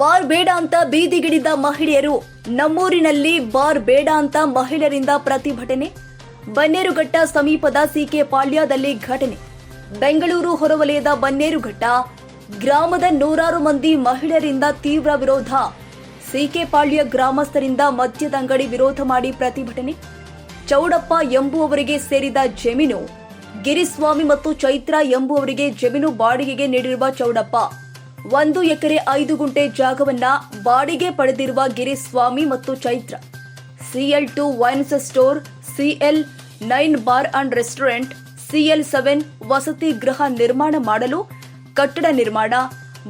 Bar ಬೇಡ ಅಂತ ಬೀದಿಗಿಡಿದ ಮಹಿಳೆಯರು ನಮ್ಮೂರಿನಲ್ಲಿ ಬಾರ್ ಬೇಡ ಅಂತ ಮಹಿಳೆಯರಿಂದ ಪ್ರತಿಭಟನೆ, ಬನ್ನೇರುಘಟ್ಟ ಸಮೀಪದ ಸಿಕೆ ಪಾಳ್ಯದಲ್ಲಿ ಘಟನೆ. ಬೆಂಗಳೂರು ಹೊರವಲಯದ ಬನ್ನೇರುಘಟ್ಟ, ಗ್ರಾಮದ ನೂರಾರು ಮಂದಿ ಮಹಿಳೆಯರಿಂದ ತೀವ್ರ ವಿರೋಧ. ಸಿಕೆ ಪಾಳ್ಯ ಗ್ರಾಮಸ್ಥರಿಂದ ಮದ್ಯದ ಅಂಗಡಿ ವಿರೋಧ ಮಾಡಿ ಪ್ರತಿಭಟನೆ. ಚೌಡಪ್ಪ ಎಂಬುವವರಿಗೆ ಸೇರಿದ ಜಮೀನು, ಗಿರಿಸ್ವಾಮಿ ಮತ್ತು ಚೈತ್ರ ಎಂಬುವವರಿಗೆ ಜಮೀನು ಬಾಡಿಗೆಗೆ ನೀಡಿರುವ ಚೌಡಪ್ಪ. ಒಂದು ಎಕರೆ ಐದು ಗುಂಟೆ ಜಾಗವನ್ನ ಬಾಡಿಗೆ ಪಡೆದಿರುವ ಗಿರಿಸ್ವಾಮಿ ಮತ್ತು Chaitra. CL two wines store CL nine bar and restaurant CL seven ವಸತಿ ಗೃಹ ನಿರ್ಮಾಣ ಮಾಡಲು ಕಟ್ಟಡ ನಿರ್ಮಾಣ,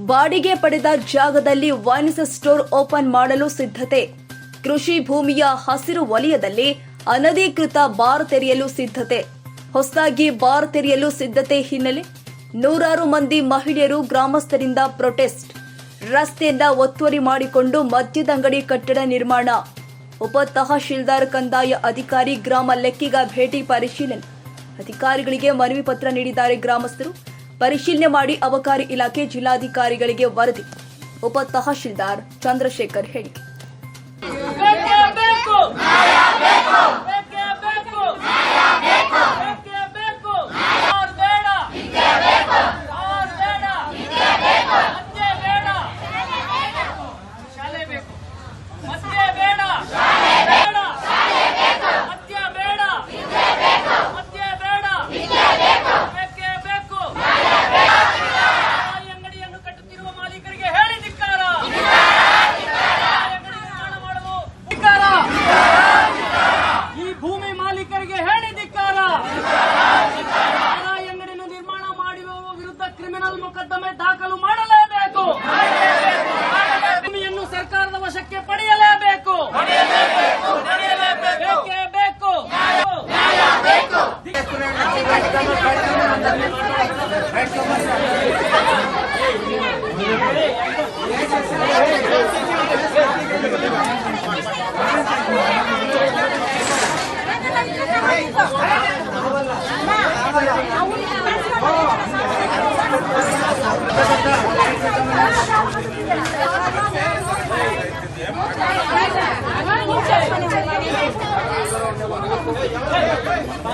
ಬಾಡಿಗೆ ಪಡೆದ ಜಾಗದಲ್ಲಿ ವೈನ್ಸ್ ಸ್ಟೋರ್ ಓಪನ್ ಮಾಡಲು ಸಿದ್ಧತೆ. ಕೃಷಿ ಭೂಮಿಯ ಹಸಿರು ವಲಯದಲ್ಲಿ ಅನಧಿಕೃತ ಬಾರ್ ತೆರೆಯಲು ಸಿದ್ಧತೆ. ಹೊಸದಾಗಿ ಬಾರ್ ತೆರೆಯಲು ಸಿದ್ಧತೆ ಹಿನ್ನೆಲೆ ನೂರಾರು ಮಂದಿ ಮಹಿಳೆಯರು ಗ್ರಾಮಸ್ಥರಿಂದ ಪ್ರೊಟೆಸ್ಟ್. ರಸ್ತೆಯಿಂದ ಒತ್ತುವರಿ ಮಾಡಿಕೊಂಡು ಮದ್ಯದ ಅಂಗಡಿ ಕಟ್ಟಡ ನಿರ್ಮಾಣ. ಉಪ ತಹಶೀಲ್ದಾರ್ ಕಂದಾಯ ಅಧಿಕಾರಿ ಗ್ರಾಮ ಲೆಕ್ಕಿಗ ಭೇಟಿ ಪರಿಶೀಲನೆ. ಅಧಿಕಾರಿಗಳಿಗೆ ಮನವಿ ಪತ್ರ ನೀಡಿದ್ದಾರೆ ಗ್ರಾಮಸ್ಥರು. ಪರಿಶೀಲನೆ ಮಾಡಿ ಅಬಕಾರಿ ಇಲಾಖೆ ಜಿಲ್ಲಾಧಿಕಾರಿಗಳಿಗೆ ವರದಿ. ಉಪ ತಹಶೀಲ್ದಾರ್ ಚಂದ್ರಶೇಖರ್ ಹೇಳಿಕೆ ಬೇಕೇ ಬೇಕು ಬೇಕೇ ಬೇಕು ಬೇಕೇ ಬೇಕು ಯಾರ್ ಬೇಡ ಯಾರ್ ಬೇಡ ಮದ್ಯ ಬೇಡ ಶಾಲೆ ಬೇಕು ಮದ್ಯ ಬೇಡ ಬೇಡ ಮದ್ಯ ಬೇಡ ಮದ್ಯ ಬೇಡ ಬೇಕೇ ಬೇಕು ಈ ಅಂಗಡಿಯನ್ನು ಕಟ್ಟುತ್ತಿರುವ ಮಾಲೀಕರಿಗೆ ಹೇಳಿ ಧಿಕ್ಕಾರ ಅಂಗಡಿ ನಿರ್ಮಾಣ ಮಾಡಲು ಧಿಕ್ಕಾರ ಈ ಭೂಮಿ ಮಾಲೀಕರಿಗೆ ಹೇಳಿ ಧಿಕ್ಕಾರ ಈ ಅಂಗಡಿಯನ್ನು ನಿರ್ಮಾಣ ಮಾಡಿರುವ ವಿರುದ್ಧ ಕ್ರಿಮಿನಲ್ ಮೊಕದ್ದಮೆ ದಾಖಲು ಮಾಡಲೇಬೇಕು ಭೂಮಿಯನ್ನು ಸರ್ಕಾರದ ವಶಕ್ಕೆ ಪಡೆಯಲೇಬೇಕು ಬೇಕೇ ಬೇಕು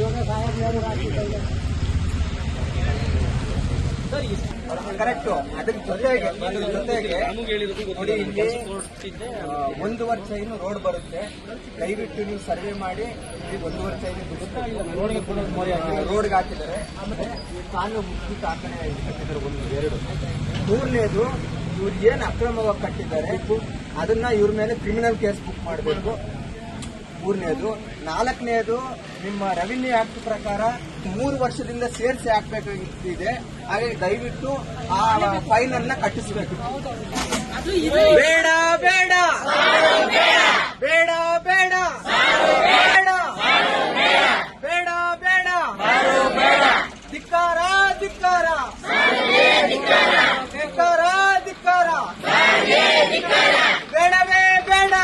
ಯೋಗ ಸಹಾಯ ಕರೆಕ್ಟ್. ಅದ್ರ ಜೊತೆಗೆ ಅದ್ರ ಜೊತೆಗೆ ನೋಡಿ, ಇಲ್ಲಿ ಒಂದು ವರ್ಷ ಏನು ರೋಡ್ ಬರುತ್ತೆ. ದಯವಿಟ್ಟು ನೀವು ಸರ್ವೆ ಮಾಡಿ. ಇಲ್ಲಿ ವರ್ಷ ಏನು ಬಿಡುತ್ತೆ. ರೋಡ್ಗೆ ಹಾಕಿದ್ದಾರೆ. ಆಮೇಲೆ ಕಾಲು ಮುಚ್ಚಿ ಕಾಕಣೆ ಕಟ್ಟಿದ್ದಾರೆ ಒಂದು, ಎರಡು. ಮೂರನೇದು, ಇವ್ರು ಏನು ಅಕ್ರಮವಾಗಿ ಕಟ್ಟಿದ್ದಾರೆ, ಅದನ್ನ ಇವ್ರ ಮೇಲೆ ಕ್ರಿಮಿನಲ್ ಕೇಸ್ ಬುಕ್ ಮಾಡಬೇಕು. ಮೂರನೇದು. ನಾಲ್ಕನೇದು ನಿಮ್ಮ ರೆವಿನ್ಯೂ ಆಕ್ಟ್ ಪ್ರಕಾರ ಮೂರು ವರ್ಷದಿಂದ ಸೇರಿಸಿ ಹಾಕ್ಬೇಕಾಗಿದೆ. ಹಾಗೆ ದಯವಿಟ್ಟು ಆ ಫೈನ್ ಅನ್ನ ಕಟ್ಟಿಸಬೇಕು. ಬೇಡ ಬೇಡ ಬೇಡ. ಬೇಡ ಬೇಡ ಬೇಡ ಬೇಡ ಧಿಕ್ಕಾರ ಧಿಕ್ಕಾರ ಧಿಕ್ಕಾರ ಧಿಕ್ಕಾರ ಬೇಡವೇ ಬೇಡ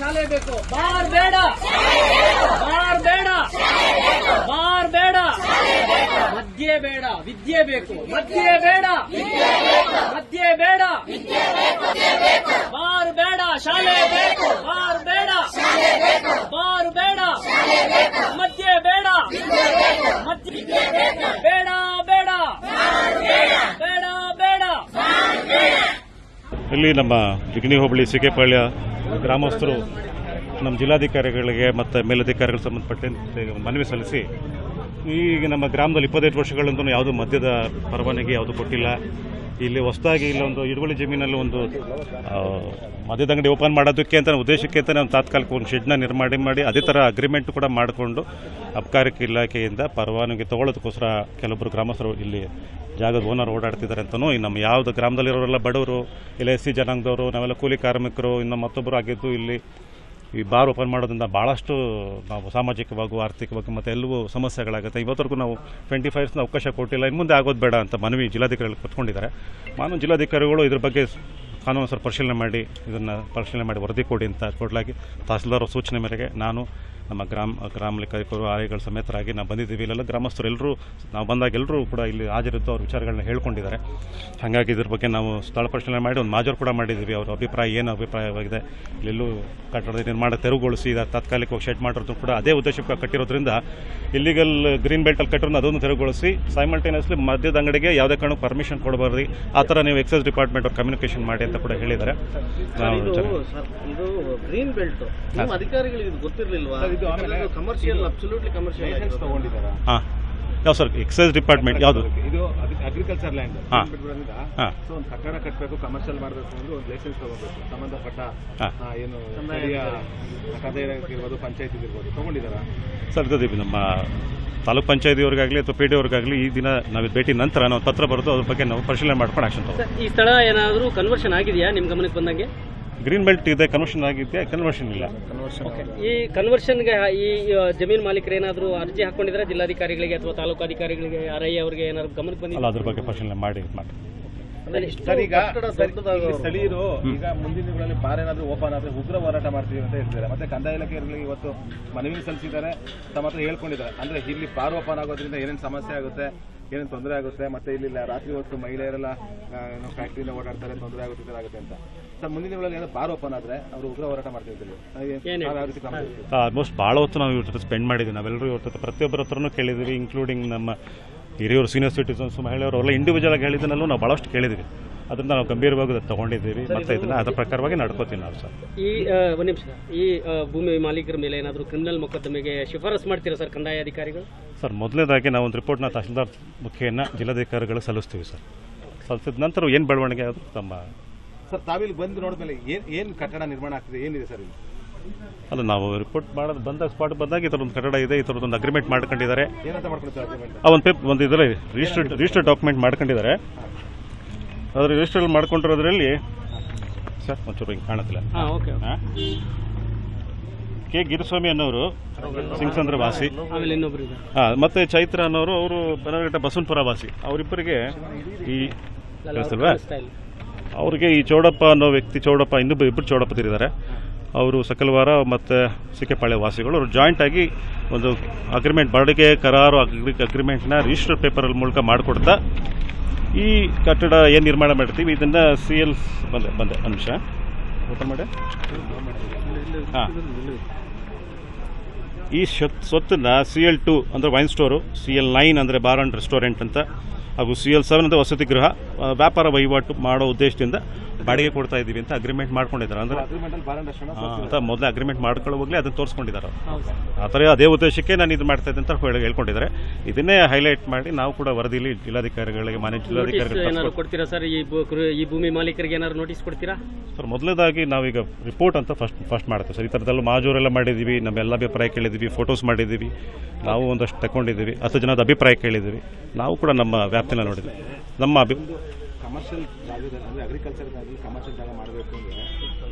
ಶಾಲೆ ಬೇಕು ಬಾರ್ ಬೇಡ ಬಾರ್ ಬೇಡ ಬಾರ್ ಬೇಡ ಮದ್ಯೆ ಬೇಡ ವಿದ್ಯೆ ಬೇಕು ಮದ್ಯೆ ಬೇಡ ಮದ್ಯೆ ಬೇಡ ಬಾರ್ ಬೇಡ, ಶಾಲೆ ಬೇಕು. ಬಾರ್ ಬೇಡ. ಬಾರ್ ಬೇಡ. ಮಧ್ಯೆ ಬೇಡ. ಮದ್ಯೆ ಬೇಡ ಬೇಡ. ಬೇಡ ಬೇಡ. ಇಲ್ಲಿ ನಮ್ಮ ಜಿಗಣಿ ಹೋಬಳಿ ಸಿಕೆಪಾಳ್ಯ ಗ್ರಾಮಸ್ಥರು ನಮ್ಮ ಜಿಲ್ಲಾಧಿಕಾರಿಗಳಿಗೆ ಮತ್ತು ಮೇಲಧಿಕಾರಿಗಳಿಗೆ ಸಂಬಂಧಪಟ್ಟಂತೆ ಮನವಿ ಸಲ್ಲಿಸಿ ಈಗ ನಮ್ಮ ಗ್ರಾಮದಲ್ಲಿ ಇಪ್ಪತ್ತೈದು ವರ್ಷಗಳಂತೂ ಯಾವುದು ಮದ್ಯದ ಪರವಾನಗಿ ಯಾವುದು ಕೊಟ್ಟಿಲ್ಲ. ಇಲ್ಲಿ ಹೊಸದಾಗಿ ಇಲ್ಲೊಂದು ಇಡುವಳಿ ಜಮೀನಲ್ಲಿ ಒಂದು ಮದ್ಯದ ಅಂಗಡಿ ಓಪನ್ ಮಾಡೋದಕ್ಕೆ ಅಂತ ಉದ್ದೇಶಕ್ಕೆ ಅಂತ ನಾವು ತಾತ್ಕಾಲಿಕ ಒಂದು ಶೆಡ್ನ ನಿರ್ಮಾಣ ಮಾಡಿ ಅದೇ ಥರ ಅಗ್ರಿಮೆಂಟ್ ಕೂಡ ಮಾಡಿಕೊಂಡು ಅಬಕಾರಿಕ ಇಲಾಖೆಯಿಂದ ಪರವಾನಗಿ ತಗೊಳ್ಳೋದಕ್ಕೋಸ್ಕರ ಕೆಲವೊಬ್ಬರು ಗ್ರಾಮಸ್ಥರು ಇಲ್ಲಿ ಜಾಗದ ಓನರ್ ಓಡಾಡ್ತಿದ್ದಾರೆ ಅಂತಲೂ ನಮ್ಮ ಯಾವುದು ಗ್ರಾಮದಲ್ಲಿರೋರೆಲ್ಲ ಬಡವರು, ಇಲ್ಲ ಎಸ್ ಸಿ ಜನಾಂಗದವರು, ನಾವೆಲ್ಲ ಕೂಲಿ ಕಾರ್ಮಿಕರು, ಇನ್ನು ಮತ್ತೊಬ್ಬರು ಆಗಿದ್ದು ಇಲ್ಲಿ ಈ ಬಾರ್ ಓಪನ್ ಮಾಡೋದ್ರಿಂದ ಭಾಳಷ್ಟು ನಾವು ಸಾಮಾಜಿಕವಾಗೂ, ಆರ್ಥಿಕವಾಗಿ ಮತ್ತು ಎಲ್ಲವೂ ಸಮಸ್ಯೆಗಳಾಗುತ್ತೆ. ಇವತ್ತರೆಗೂ ನಾವು ಟ್ವೆಂಟಿ ಫೈವ್ಸ್ನ ಅವಕಾಶ ಕೊಟ್ಟಿಲ್ಲ. ಇನ್ನು ಮುಂದೆ ಆಗೋದು ಬೇಡ ಅಂತ ಮನವಿ ಜಿಲ್ಲಾಧಿಕಾರಿಗಳು ಕೊತ್ಕೊಂಡಿದ್ದಾರೆ ನಾನು ಜಿಲ್ಲಾಧಿಕಾರಿಗಳು ಇದ್ರ ಬಗ್ಗೆ ಕಾನೂನು ಸರ್ ಪರಿಶೀಲನೆ ಮಾಡಿ, ಇದನ್ನು ಪರಿಶೀಲನೆ ಮಾಡಿ ವರದಿ ಕೊಡಿ ಅಂತ ಕೊಡಲಾಗಿ ತಹಸೀಲ್ದಾರ್ ಸೂಚನೆ ಮೇರೆಗೆ ನಾನು ನಮ್ಮ ಗ್ರಾಮ ಗ್ರಾಮ ಲೆಕ್ಕಾಧಿಕಾರಿ ಆಯಗಳ ಸಮೇತರಾಗಿ ನಾವು ಬಂದಿದ್ದೀವಿ. ಇಲ್ಲೆಲ್ಲ ಗ್ರಾಮಸ್ಥರು ಎಲ್ಲರೂ ನಾವು ಬಂದಾಗ ಎಲ್ಲರೂ ಕೂಡ ಇಲ್ಲಿ ಹಾಜರಿದ್ದು ಅವ್ರ ವಿಚಾರಗಳನ್ನ ಹೇಳ್ಕೊಂಡಿದ್ದಾರೆ. ಹಾಗಾಗಿ ಇದ್ರ ಬಗ್ಗೆ ನಾವು ಸ್ಥಳ ಪರಿಶೀಲನೆ ಮಾಡಿ ಒಂದು ಮಾಜೋರ್ ಕೂಡ ಮಾಡಿದ್ದೀವಿ. ಅವ್ರ ಅಭಿಪ್ರಾಯ ಏನು ಅಭಿಪ್ರಾಯವಾಗಿದೆ ಇಲ್ಲೆಲ್ಲೂ ಕಟ್ಟಡದ ನಿರ್ಮಾಣ ತೆರವುಗೊಳಿಸಿ ಇದು ತಾತ್ಕಾಲಿಕವಾಗಿ ಶೆಡ್ ಮಾಡಿರೋದು ಕೂಡ ಅದೇ ಉದ್ದೇಶಕ್ಕೆ ಕಟ್ಟಿರೋದ್ರಿಂದ ಇಲ್ಲಿಗಲ್ ಗ್ರೀನ್ ಬೆಲ್ಟಲ್ಲಿ ಕಟ್ಟಿರೋದು ಅದನ್ನು ತೆರವುಗೊಳಿಸಿ ಸೈಮಲ್ಟೇನಿಯಸ್ಲಿ ಮದ್ಯದ ಅಂಗಡಿಗೆ ಯಾವುದೇ ಕಾರಣಕ್ಕೂ ಪರ್ಮಿಷನ್ ಕೊಡಬಾರ್ದು. ಆ ಥರ ನೀವು ಎಕ್ಸೈಸ್ ಡಿಪಾರ್ಟ್ಮೆಂಟ್ ಅವ್ರು ಕಮ್ಯುನಿಕೇಷನ್ ಮಾಡಿ ಅಂತ ಕೂಡ ಹೇಳಿದ್ದಾರೆ. ಕಮರ್ಷಿಯಲ್ ಅಬ್ಸಲ್ಯೂಟ್ಲಿ ಕಮರ್ಷಿಯಲ್ ತಗೊಂಡಿದ್ದಾರಾ ಹಾಂ. ಯಾವ ಸರ್ ಎಕ್ಸೈಸ್ ಡಿಪಾರ್ಟ್ಮೆಂಟ್ ಯಾವುದು? ಇದು ಅಗ್ರಿಕಲ್ಚರ್ ಲ್ಯಾಂಡ್ ಸೊ ಒಂದು ಕಟ್ಟಡ ಕಟ್ಟಬೇಕು ಕಮರ್ಷಿಯಲ್ ಮಾಡಬೇಕು ಅಂದ್ರೆ ಒಂದು ಲೈಸೆನ್ಸ್ ತಗೋಬೇಕು. ಸಂಬಂಧಪಟ್ಟ ಏನು ಇರ್ಬೋದು ಪಂಚಾಯತ್ ಇರ್ಬೋದು ತಗೊಂಡಿದ್ದಾರಾ ಸರ್ ನಮ್ಮ ತಾಲೂಕ್ ಪಂಚಾಯತಿಯವ್ರಿಗಾಗಲಿ ಅಥವಾ ಪಿ ಡಿ ಅವ್ರಿಗಾಗಲಿ ಈ ದಿನ ನಾವು ಭೇಟಿ ನಂತರ ನಾವು ಪತ್ರ ಬರೆದು ಅದ್ರ ಬಗ್ಗೆ ನಾವು ಪರಿಶೀಲನೆ ಮಾಡ್ಕೊಂಡು ಆಕ್ಷನ್ ತಗೋ ಸರ್, ಈ ಸ್ಥಳ ಏನಾದರೂ ಕನ್ವರ್ಷನ್ ಆಗಿದೆಯಾ ನಿಮ್ಮ ಗಮನಕ್ಕೆ ಬಂದಂಗೆ? ಗ್ರೀನ್ ಬೆಲ್ಟ್ ಇದೆ ಕನ್ವರ್ಷನ್ ಆಗಿದೆ ಕನ್ವರ್ಷನ್ ಇಲ್ಲ? ಈ ಕನ್ವರ್ಷನ್ಗೆ ಈ ಜಮೀನು ಮಾಲೀಕರು ಏನಾದರೂ ಅರ್ಜಿ ಹಾಕೊಂಡಿದ್ರೆ ಜಿಲ್ಲಾಧಿಕಾರಿಗಳಿಗೆ ಅಥವಾ ತಾಲೂಕು ಅಧಿಕಾರಿಗಳಿಗೆ ಆರ್ ಐ ಅವರಿಗೆ ಏನಾದ್ರು ಗಮನಕ್ಕೆ ಬಂದಿಲ್ಲ ಅಲ್ಲ ಅದ್ರ ಬಗ್ಗೆ ಪರಿಶೀಲನೆ ಮಾಡಿ ಮಾಡಿ. ಸರ್ ಈಗ ಸ್ಥಳೀಯರು ಈಗ ಮುಂದಿನ ದಿನಗಳಲ್ಲಿ ಬಾರ್ ಏನಾದರೂ ಓಪನ್ ಆದರೆ ಉಗ್ರ ಹೋರಾಟ ಮಾಡ್ತೀವಿ ಅಂತ ಹೇಳ್ತಿದ್ದಾರೆ. ಮತ್ತೆ ಕಂದಾಯ ಇಲಾಖೆಯವರಿಗೆ ಇವತ್ತು ಮನವಿ ಸಲ್ಲಿಸಿದ್ದಾರೆ. ತಮ್ಮ ಹತ್ರ ಹೇಳ್ಕೊಂಡಿದ್ದಾರೆ. ಅಂದ್ರೆ ಇಲ್ಲಿ ಬಾರ್ ಓಪನ್ ಆಗೋದ್ರಿಂದ ಏನೇನು ಸಮಸ್ಯೆ ಆಗುತ್ತೆ ಏನೇನು ತೊಂದರೆ ಆಗುತ್ತೆ ಮತ್ತೆ ಇಲ್ಲಿ ರಾತ್ರಿ ಹೊತ್ತು ಮಹಿಳೆಯರೆಲ್ಲ ಫ್ಯಾಕ್ಟ್ರಿಯಿಂದ ಓಡಾಡ್ತಾರೆ ತೊಂದರೆ ಆಗುತ್ತೆ ಅಂತ. ಮುಂದಿನ ದಿನಗಳಲ್ಲಿ ಬಾರ್ ಓಪನ್ ಆದ್ರೆ ಅವರು ಉಗ್ರ ಹೋರಾಟ ತೆಗೆದುಕೊಳ್ತೀವಿ? ಆಲ್ಮೋಸ್ಟ್ ಭಾಳ ಹೊತ್ತು ನಾವು ಇವ್ರ ಜೊತೆ ಸ್ಪೆಂಡ್ ಮಾಡಿದ್ವಿ. ನಾವೆಲ್ಲರೂ ಇವ್ರ ಜೊತೆ ಪ್ರತಿಯೊಬ್ಬರ ಹತ್ರನೂ ಕೇಳಿದ್ವಿ ಇನ್ಕ್ಲೂಡಿಂಗ್ ನಮ್ಮ ಹಿರಿಯರು ಸೀನಿಯರ್ ಸಿಟಿಸನ್ಸ್ ಮಹಿಳೆಯರು ಎಲ್ಲ ಇಂಡಿವಿಜುವಲ್ ಆಗಿ ಹೇಳಿದ್ದನ್ನಲ್ಲೂ ನಾವು ಭಾಳಷ್ಟು ಕೇಳಿದ್ವಿ. ಅದರಿಂದ ನಾವು ಗಂಭೀರವಾಗಿ ಅದನ್ನ ತಗೊಂಡಿದ್ದೀವಿ. ಮತ್ತೆ ಇದನ್ನ ಅದರ ಪ್ರಕಾರವಾಗಿ ನಡ್ಕೋತೀವಿ ನಾವು ಸರ್. ಈ ಒಂದು ನಿಮಿಷ. ಈ ಭೂಮಿ ಮಾಲೀಕರ ಮೇಲೆ ಏನಾದರೂ ಕ್ರಿಮಿನಲ್ ಮೊಕದ್ದಮೆಗೆ ಶಿಫಾರಸ್ ಮಾಡ್ತೀರಾ ಸರ್ ಕಂದಾಯ ಅಧಿಕಾರಿಗಳು ಸರ್ ಮೊದಲನೇದಾಗಿ ನಾವು ಒಂದು ರಿಪೋರ್ಟ್ನ ತಹಸೀಲ್ದಾರ್ ಮುಖ್ಯನ ಜಿಲ್ಲಾಧಿಕಾರಿಗಳು ಸಲ್ಲಿಸ್ತೀವಿ ಸರ್. ಸಲ್ಲಿಸಿದ ನಂತರ ಏನು ಬೆಳವಣಿಗೆ ಅದು ತಮ್ಮ ಸರ್ ತಾವಿಲ್ಲಿ ಬಂದು ನೋಡಿದ್ಮೇಲೆ ಏನ್ ಏನ್ ಕಟ್ಟಡ ನಿರ್ಮಾಣ ಆಗ್ತಿದೆ? ಏನಿದೆ ಸರ್ ಇಲ್ಲಿ? ಅಲ್ಲ ನಾವು ರಿಪೋರ್ಟ್ ಮಾಡೋದು ಬಂದಾಗ ಸ್ಪಾಟ್ ಬಂದಾಗ ಈ ಥರದೊಂದು ಕಟ್ಟಡ ಇದೆ ಈ ಥರದೊಂದು ಅಗ್ರಿಮೆಂಟ್ ಮಾಡ್ಕೊಂಡಿದ್ದಾರೆ. ಏನಂತ ಮಾಡ್ಕೊಳ್ತಾರೆ ಅಗ್ರಿಮೆಂಟ್ ಆ ಒಂದು ಪೇಪ್ ಒಂದು ಇದರಲ್ಲಿ ರಿಜಿಸ್ಟರ್ಡ್ ರಿಜಿಸ್ಟರ್ ಡಾಕ್ಯುಮೆಂಟ್ ಮಾಡ್ಕೊಂಡಿದ್ದಾರೆ. ಅದ್ರ ರಿಜಿಸ್ಟರ್ ಮಾಡ್ಕೊಂಡಿರೋದ್ರಲ್ಲಿ ಸರ್ ಒಂಚೂರು ಹಿಂಗೆ ಕಾಣುತ್ತಿಲ್ಲ. ಹಾಂ ಓಕೆ ಆ? ಕೆ. ಗಿರಿಸ್ವಾಮಿ ಅನ್ನೋರು ಸಿಂಗ್ಸಂದ್ರ ವಾಸಿ. ಹಾಂ ಮತ್ತು ಚೈತ್ರ ಅನ್ನೋರು ಅವರು ಬನಗಟ್ಟ ಬಸವನ್ಪುರ ವಾಸಿ. ಅವರಿಬ್ಬರಿಗೆ ಈ ಅವ್ರಿಗೆ ಈ ಚೌಡಪ್ಪ ಅನ್ನೋ ವ್ಯಕ್ತಿ, ಚೌಡಪ್ಪ ಇನ್ನೊಬ್ಬ ಇಬ್ಬರು ಚೌಡಪ್ಪದಿದ್ದಾರೆ ಅವರು ಸಕಲವಾರ ಮತ್ತು ಸಿಕ್ಕೆಪಾಳ್ಯ ವಾಸಿಗಳು. ಅವರು ಜಾಯಿಂಟ್ ಆಗಿ ಒಂದು ಅಗ್ರಿಮೆಂಟ್ ಬಾಡಿಗೆ ಕರಾರು ಅಗ್ರಿ ಅಗ್ರಿಮೆಂಟ್ನ ರಿಜಿಸ್ಟರ್ ಪೇಪರ್ ಮೂಲಕ ಮಾಡಿಕೊಡ್ತಾ ಈ ಕಟ್ಟಡ ಏನು ನಿರ್ಮಾಣ ಮಾಡ್ತೀವಿ ಇದನ್ನು ಸಿ ಎಲ್ ಬಂದೆ ಬಂದೆ ಅನುಷ ಓಪನ್ ಮಾಡಿ. ಹಾಂ. ಈ ಸ್ವತ್ತನ್ನು ಸಿ ಎಲ್ ಟು ಅಂದರೆ wine store C L nine ಅಂದರೆ ಬಾರ್ ಆ್ಯಂಡ್ ರೆಸ್ಟೋರೆಂಟ್ ಅಂತ ಹಾಗೂ ಸಿ ಎಲ್ ಸೆವೆನ್ ಅಂತ ವಸತಿ ಗೃಹ ವ್ಯಾಪಾರ ವಹಿವಾಟು ಮಾಡೋ ಉದ್ದೇಶದಿಂದ ಬಾಡಿಗೆ ಕೊಡ್ತಾ ಇದ್ದೀವಿ ಅಂತ ಅಗ್ರಿಮೆಂಟ್ ಮಾಡ್ಕೊಂಡಿದ್ದಾರೆ. ಅಂದರೆ ಮೊದಲೇ ಅಗ್ರಿಮೆಂಟ್ ಮಾಡ್ಕೊಳ್ಳೋವಾಗಲೇ ಅದನ್ನು ತೋರಿಸ್ಕೊಂಡಿದ್ದಾರೆ ಆ ಥರ ಅದೇ ಉದ್ದೇಶಕ್ಕೆ ನಾನು ಇದು ಮಾಡ್ತಾ ಇದ್ದೆ ಅಂತ ಹೇಳಿ ಹೇಳ್ಕೊಂಡಿದ್ದಾರೆ. ಇದನ್ನೇ ಹೈಲೈಟ್ ಮಾಡಿ ನಾವು ಕೂಡ ವರದಿಲಿ ಜಿಲ್ಲಾಧಿಕಾರಿಗಳಿಗೆ ಮಾನ್ಯ ಜಿಲ್ಲಾಧಿಕಾರಿಗಳಿಗೆ ಕೊಡ್ತೀರಾ ಸರ್? ಈ ಭೂಮಿ ಮಾಲೀಕರಿಗೆ ಏನಾದ್ರು ನೋಟಿಸ್ ಕೊಡ್ತೀರಾ? ಸರ್ ಮೊದಲನೇದಾಗಿ ನಾವೀಗ ರಿಪೋರ್ಟ್ ಅಂತ ಫಸ್ಟ್ ಫಸ್ಟ್ ಮಾಡ್ತೀವಿ ಸರ್. ಈ ಥರದ್ದೆಲ್ಲ ಮಾಜೂರೆಲ್ಲ ಮಾಡಿದ್ದೀವಿ ನಮ್ಮೆಲ್ಲ ಅಭಿಪ್ರಾಯ ಕೇಳಿದ್ದೀವಿ ಫೋಟೋಸ್ ಮಾಡಿದ್ದೀವಿ. ನಾವು ಒಂದಷ್ಟು ತಗೊಂಡಿದ್ದೀವಿ ಹತ್ತು ಜನದ ಅಭಿಪ್ರಾಯ ಕೇಳಿದ್ದೀವಿ. ನಾವು ಕೂಡ ನಮ್ಮ ವ್ಯಾಪ್ತಿನ ನೋಡಿ ನಮ್ಮ ಅಭಿ ಕಮರ್ಷಿಯಲ್ ಜಾಗದಲ್ಲಿ, ಅಂದರೆ ಅಗ್ರಿಕಲ್ಚರ್ ಕಮರ್ಷಿಯಲ್ ಜಾಗ ಮಾಡಬೇಕು ಅಂದರೆ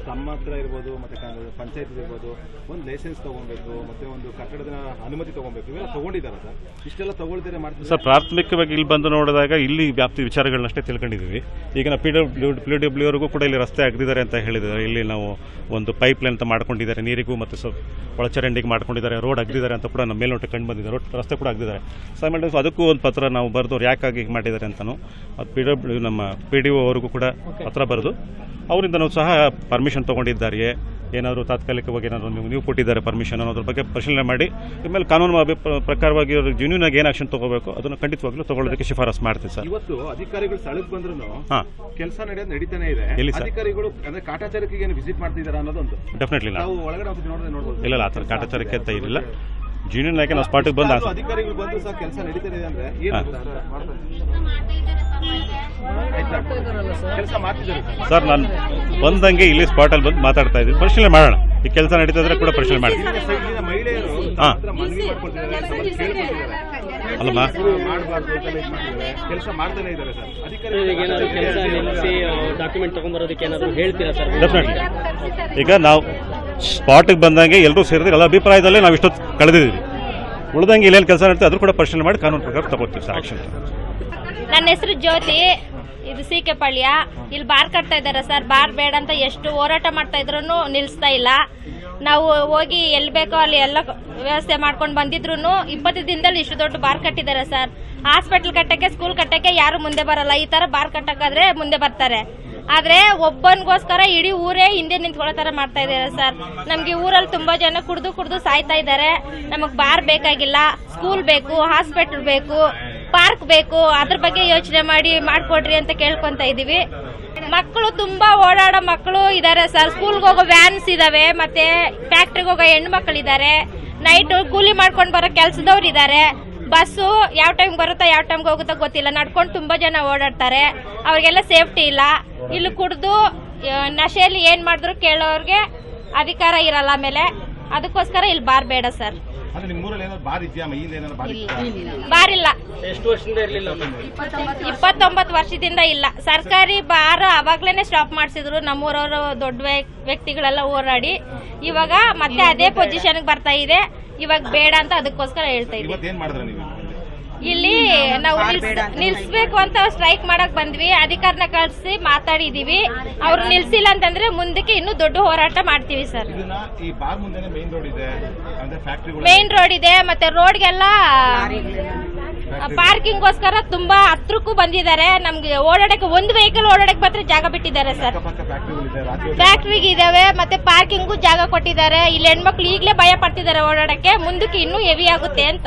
ತಮ್ಮ ಹತ್ರ ಇರ್ಬೋದು, ಮತ್ತೆ ಪಂಚಾಯತ್ ಇರ್ಬೋದು, ಒಂದು ಲೈಸೆನ್ಸ್ ತಗೊಬೇಕು, ಮತ್ತೆ ಒಂದು ಕಟ್ಟಡದ ಅನುಮತಿ ತಗೊಬೇಕು. ಇವೆಲ್ಲ ತಗೊಂಡಿದ್ದಾರೆ ಸರ್. ಇಷ್ಟೆಲ್ಲ ತಗೊಳ್ತೀರಾ ಮಾಡ್ತೀವಿ. ಸರ್, ಪ್ರಾಥಮಿಕವಾಗಿ ಇಲ್ಲಿ ಬಂದು ನೋಡಿದಾಗ ಇಲ್ಲಿ ವ್ಯಾಪ್ತಿ ವಿಚಾರಗಳನ್ನಷ್ಟೇ ತಿಳ್ಕೊಂಡಿದ್ದೀವಿ. ಈಗ ನಾವು ಪಿ ಡಬ್ಲ್ಯೂ ಪಿ ಡಬ್ಲ್ಯೂ ಕೂಡ ಇಲ್ಲಿ ರಸ್ತೆ ಆಗಿದ್ದಾರೆ ಅಂತ ಹೇಳಿದ್ದಾರೆ. ಇಲ್ಲಿ ನಾವು ಒಂದು ಪೈಪ್ ಲೈನ್ ಅಂತ ಮಾಡ್ಕೊಂಡಿದ್ದಾರೆ. ನೀರಿಗೂ ಮತ್ತು ಸೊ ಒಳಚರಂಡಿಗೆ ಮಾಡ್ಕೊಂಡಿದ್ದಾರೆ. ರೋಡ್ ಅಗ್ದಿದ್ದಾರೆ ಅಂತ ಕೂಡ ನಮ್ಮ ಮೇಲ್ನೋಟ ಕಂಡು ಬಂದಿದ್ದಾರೆ ರೋಡ್ ರಸ್ತೆ ಕೂಡ ಆಗಿದ್ದಾರೆ ಸೈಮಲ್ಟೇಸ್ ಅದಕ್ಕೂ ಒಂದು ಪತ್ರ ನಾವು ಬರೆದವ್ರು ಯಾಕಾಗಿ ಮಾಡಿದ್ದಾರೆ ಅಂತಲೂ ಅದು ಪಿ ಡಬ್ಲ್ಯೂ ನಮ್ಮ ಪಿ ಡಿ ಒ ಅವ್ರಿಗೂ ಕೂಡ ಹತ್ರ ಬರೆದು. ಅವರಿಂದ ನಾವು ಸಹ ಪರ್ಮಿಷನ್ ತೊಗೊಂಡಿದ್ದಾರೆಯೇ? ಏನಾದರೂ ತಾತ್ಕಾಲಿಕವಾಗಿ ಏನಾದರೂ ನೀವು ನೀವು ಕೊಟ್ಟಿದ್ದಾರೆ ಪರ್ಮಿಷನ್ ಅನ್ನೋದ್ರ ಬಗ್ಗೆ ಪರಿಶೀಲನೆ ಮಾಡಿ. ಆಮೇಲೆ ಕಾನೂನು ಪ್ರಕಾರವಾಗಿ ಅವ್ರಿಗೆ ಜೆನ್ಯೂನ್ ಆಗಿ ಏನು ಆಕ್ಷನ್ ತಗೋಬೇಕು ಅದನ್ನು ಖಂಡಿತವಾಗ್ಲೂ ತಗೊಳ್ಳೋದಕ್ಕೆ ಶಿಫಾರಸ್ ಮಾಡ್ತೀವಿ ಸರ್. ಇವತ್ತು ಅಧಿಕಾರಿಗಳು ಸ್ಥಳಕ್ಕೆ ಬಂದ್ರು ಹಾಂ. ಕೆಲಸ ನಡೆಯೋದು ನಡೀತಾನೆ ಇದೆ. ಎಲ್ಲಿ ಅಧಿಕಾರಿಗಳು ಅಂದ್ರೆ ಕಾಟಾಚಾರಕ್ಕೆ ಏನು ವಿಸಿಟ್ ಮಾಡ್ತಿದ್ದಾರೆ ಅನ್ನೋದೊಂದು ಡೆಫಿನೆಟ್ಲಿ ನಾವು ಒಳಗಡೆ ಇಲ್ಲ ಇಲ್ಲ ಆ ಥರ ಕಾಟಾಚಾರಕ್ಕೆ ಅಂತ ಇರಲಿಲ್ಲ ಜೆನ್ಯೂನ್ ನಾಯಕ ನಾವು ಸ್ಪಾಟಿಗೆ ಬಂದ ಅಧಿಕಾರಿಗಳು ಸಹ ಕೆಲಸ ಅಂದ್ರೆ ಸರ್. ಸರ್. ನಾನು ಬಂದಂಗೆ ಇಲ್ಲಿ ಸ್ಪಾಟಲ್ಲಿ ಬಂದು ಮಾತಾಡ್ತಾ ಇದ್ದೀನಿ. ಪರಿಶೀಲನೆ ಮಾಡೋಣ. ಈ ಕೆಲಸ ನಡೀತಾ ಇದ್ರೆ ಕೂಡ ಪರಿಶೀಲನೆ ಮಾಡಿ ಹಾ. ಕೆಲಸ ಮಾಡ್ತಾನೆ ಇದ್ದಾರೆ ಸರ್. ಈಗ ಅಧಿಕಾರಿಗಳು ಏನಾದ್ರು ಕೆಲಸ ನಿಲ್ಲಿಸಿ ಡಾಕ್ಯುಮೆಂಟ್ ತಗೊಂಡ್ಬರೋದಕ್ಕೆ ಏನಾದ್ರು ಹೇಳ್ತೀರಾ ಸರ್? ಡೆಫಿನೆಟ್ಲಿ ಈಗ ನಾವು ಸ್ಪಾಟಿಗೆ ಬಂದಂಗೆ ಎಲ್ಲರೂ ಸೇರಿದ್ರೆ ಎಲ್ಲ ಅಭಿಪ್ರಾಯದಲ್ಲೇ ನಾವು ಇಷ್ಟೊತ್ತು ಕಳೆದಿದ್ದೀವಿ. ಉಳಿದಂಗೆ ಇಲ್ಲೇನು ಕೆಲಸ ನಡೀತದೆ ಅದ್ರ ಕೂಡ ಪರಿಶೀಲನೆ ಮಾಡಿ ಕಾನೂನು ಪ್ರಕಾರ ತಗೋತೀವಿ ಸರ್ ಆಕ್ಷನ್ ನನ್ನ ಹೆಸರು ಜ್ಯೋತಿ ಇದು ಸಿ ಕೆ ಪಾಳ್ಯ. ಇಲ್ಲಿ ಬಾರ್ ಕಟ್ತಾ ಇದ್ದಾರೆ ಸರ್ ಬಾರ್ ಬೇಡ ಅಂತ ಎಷ್ಟು ಹೋರಾಟ ಮಾಡ್ತಾ ಇದ್ರು ನಿಲ್ಲಿಸ್ತಾ ಇಲ್ಲ. ನಾವು ಹೋಗಿ ಎಲ್ಲಿ ಬೇಕೋ ಅಲ್ಲಿ ಎಲ್ಲ ವ್ಯವಸ್ಥೆ ಮಾಡ್ಕೊಂಡು ಬಂದಿದ್ರು ಇಪ್ಪತ್ತು ದಿನದಲ್ಲಿ ಇಷ್ಟು ದೊಡ್ಡ ಬಾರ್ ಕಟ್ಟಿದ್ದಾರೆ ಸರ್. ಹಾಸ್ಪಿಟಲ್ ಕಟ್ಟಕ್ಕೆ, ಸ್ಕೂಲ್ ಕಟ್ಟಕ್ಕೆ ಯಾರು ಮುಂದೆ ಬರಲ್ಲ. ಈ ತರ ಬಾರ್ ಕಟ್ಟಕ್ಕಾದ್ರೆ ಮುಂದೆ ಬರ್ತಾರೆ. ಆದ್ರೆ ಒಬ್ಬನಿಗೋಸ್ಕರ ಇಡೀ ಊರೇ ಹಿಂದೆ ನಿಂತ್ಕೊಳ್ಳೋ ತರ ಮಾಡ್ತಾ ಇದ್ದಾರೆ ಸರ್. ನಮ್ಗೆ ಊರಲ್ಲಿ ತುಂಬಾ ಜನ ಕುಡ್ದು ಕುಡ್ದು ಸಾಯ್ತಾ ಇದ್ದಾರೆ. ನಮಗ್ ಬಾರ್ ಬೇಕಾಗಿಲ್ಲ. ಸ್ಕೂಲ್ ಬೇಕು, ಹಾಸ್ಪಿಟಲ್ ಬೇಕು, ಪಾರ್ಕ್ ಬೇಕು. ಅದ್ರ ಬಗ್ಗೆ ಯೋಚನೆ ಮಾಡಿ ಮಾಡ್ಕೊಡ್ರಿ ಅಂತ ಕೇಳ್ಕೊಂತ ಇದೀವಿ. ಮಕ್ಕಳು ತುಂಬಾ ಓಡಾಡೋ ಮಕ್ಕಳು ಇದಾರೆ ಸರ್. ಸ್ಕೂಲ್ಗೆ ಹೋಗೋ ವ್ಯಾನ್ಸ್ ಇದಾವೆ, ಮತ್ತೆ ಫ್ಯಾಕ್ಟ್ರಿಗೆ ಹೋಗೋ ಹೆಣ್ಣು ಮಕ್ಕಳು ಇದಾರೆ ನೈಟ್ ಕೂಲಿ ಮಾಡ್ಕೊಂಡು ಬರೋ ಕೆಲಸದವ್ರು ಇದ್ದಾರೆ ಬಸ್ಸು ಯಾವ ಟೈಮ್ ಬರುತ್ತಾ ಯಾವ ಟೈಮ್ಗೆ ಹೋಗುತ್ತೋ ಗೊತ್ತಿಲ್ಲ. ನಡ್ಕೊಂಡು ತುಂಬಾ ಜನ ಓಡಾಡ್ತಾರೆ. ಅವ್ರಿಗೆಲ್ಲ ಸೇಫ್ಟಿ ಇಲ್ಲ. ಇಲ್ಲಿ ಕುಡ್ದು ನಶೆಯಲ್ಲಿ ಏನ್ ಮಾಡಿದ್ರು ಕೇಳೋರ್ಗೆ ಅಧಿಕಾರ ಇರಲ್ಲ ಆಮೇಲೆ. ಅದಕ್ಕೋಸ್ಕರ ಇಲ್ಲಿ ಬಾರ್ ಬೇಡ ಸರ್. ಅಂದ್ರೆ ನಿಮ್ಮ ಊರಲ್ಲಿ ಏನಾದ್ರು ಬಾರ್ ಇದೆಯಾ? ಮೈಯಿಂದ ಏನಾದ್ರು ಬಾರ್ ಇದೆಯಾ? ಬಾರ್ ಇಲ್ಲ. ಎಷ್ಟು ವರ್ಷದಿಂದ ಇರಲಿಲ್ಲ ಇಪ್ಪತ್ತೊಂಬತ್ತು ವರ್ಷದಿಂದ ಇಲ್ಲ. ಸರ್ಕಾರಿ ಬಾರ್ ಅವಾಗ್ಲೇನೆ ಸ್ಟಾಪ್ ಮಾಡಿಸಿದ್ರು. ನಮ್ಮೂರವರು ದೊಡ್ಡ ವ್ಯಕ್ತಿಗಳೆಲ್ಲ ಹೋರಾಡಿ. ಇವಾಗ ಮತ್ತೆ ಅದೇ ಪೊಸಿಷನ್ ಬರ್ತಾ ಇದೆ. ಇವಾಗ ಬೇಡ ಅಂತ ಅದಕ್ಕೋಸ್ಕರ ಹೇಳ್ತಾ ಇದ್ದೀವಿ ಇವತ್ತು ಏನ್ ಮಾಡಿದ್ರೆ ನೀವು ಇಲ್ಲಿ ನಾವು ನಿಲ್ಸ್- ನಿಲ್ಸ್ಬೇಕು ಅಂತ ಸ್ಟ್ರೈಕ್ ಮಾಡಕ್ ಬಂದ್ವಿ. ಅಧಿಕಾರನ ಕಳಿಸಿ ಮಾತಾಡಿದೀವಿ. ಅವ್ರು ನಿಲ್ಸಿಲ್ಲ ಅಂತಂದ್ರೆ ಮುಂದಕ್ಕೆ ಇನ್ನು ದೊಡ್ಡ ಹೋರಾಟ ಮಾಡ್ತೀವಿ ಸರ್. ಇದನ್ನ ಈ ಬಾರ್ ಮುಂದೆನೆ ಮೇನ್ ರೋಡ್ ಇದೆ ಅಂದ್ರೆ ಫ್ಯಾಕ್ಟ್ರಿಗಳು ಮೇನ್ ರೋಡ್ ಇದೆ ಮತ್ತೆ ರೋಡ್ಗೆಲ್ಲ ಪಾರ್ಕಿಂಗ್ಗೋಸ್ಕರ ತುಂಬಾ ಹತ್ರಕ್ಕೂ ಬಂದಿದ್ದಾರೆ. ನಮ್ಗೆ ಓಡಾಡಕ್ಕೆ ಒಂದು ವೆಹಿಕಲ್ ಓಡಾಡಕ್ ಮಾತ್ರ ಜಾಗ ಬಿಟ್ಟಿದ್ದಾರೆ ಸರ್. ಫ್ಯಾಕ್ಟ್ರಿಗೆ ಇದಾವೆ ಮತ್ತೆ ಪಾರ್ಕಿಂಗು ಜಾಗ ಕೊಟ್ಟಿದ್ದಾರೆ. ಇಲ್ಲಿ ಹೆಣ್ಮಕ್ಳು ಈಗಲೇ ಭಯ ಪಡ್ತಿದ್ದಾರೆ ಓಡಾಡಕ್ಕೆ. ಮುಂದಕ್ಕೆ ಇನ್ನೂ ಹೆವಿ ಆಗುತ್ತೆ ಅಂತ.